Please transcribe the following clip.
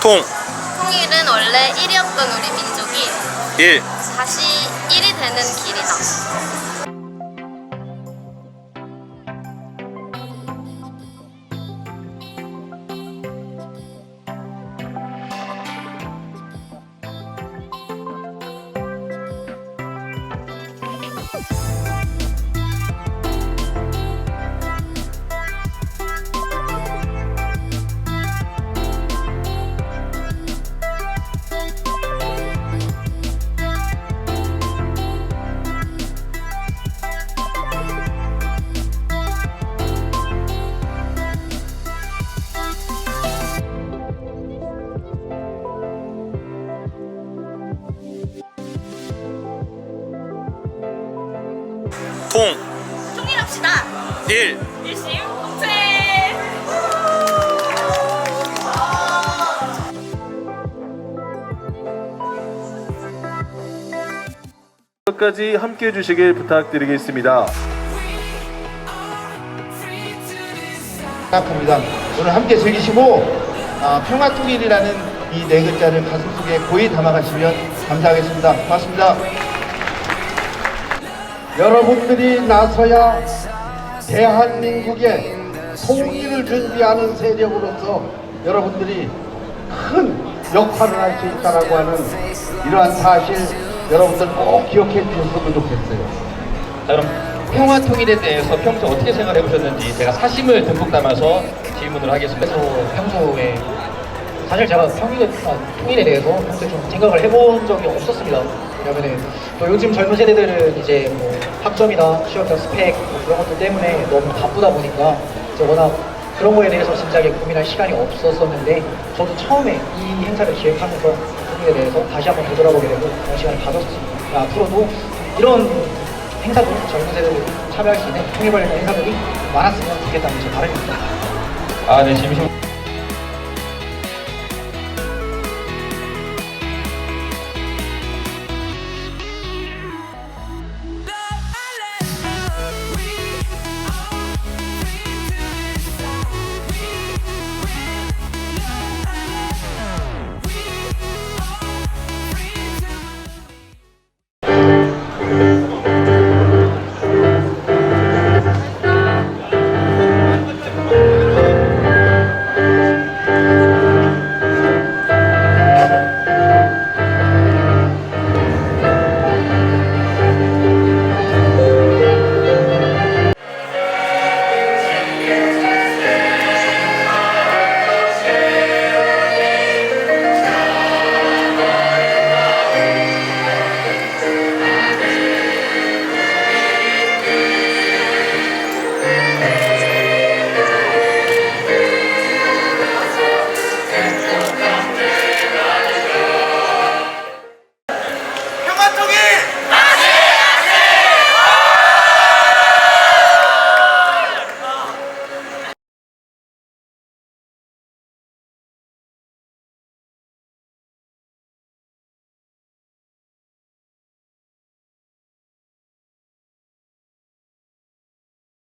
통, 통일은 원래 1이었던 우리 민족이 일, 다시 1이 되는 길이다. 통, 통일합시다. 일, 일심 동체. 끝까지 함께 해주시길 부탁드리겠습니다. 생각합니다. 오늘 함께 즐기시고 아, 평화통일이라는 이 네 글자를 가슴속에 고이 담아가시면 감사하겠습니다. 고맙습니다. 여러분들이 나서야 대한민국의 통일을 준비하는 세력으로서 여러분들이 큰 역할을 할 수 있다라고 하는 이러한 사실 여러분들 꼭 기억해 주셨으면 좋겠어요. 자, 그럼 평화 통일에 대해서 평소 어떻게 생각해 보셨는지 제가 사심을 듬뿍 담아서 질문을 하겠습니다. 그래서 평소에 사실 제가 평일에, 아, 통일에 대해서 평소에 좀 생각을 해본 적이 없었습니다. 왜냐면은 또 요즘 젊은 세대들은 이제 뭐 학점이나 취업이나 스펙 뭐 그런 것들 때문에 너무 바쁘다 보니까 이제 워낙 그런 거에 대해서 진작에 고민할 시간이 없었었는데 저도 처음에 이 행사를 기획하면서 통일에 대해서 다시 한번 되돌아보게 되고 그런 시간을 가졌습니다. 앞으로도 이런 행사도 젊은 세대들이 참여할 수 있는 통일 관련 행사들이 많았으면 좋겠다는 제 바람입니다. 아, 네, 진심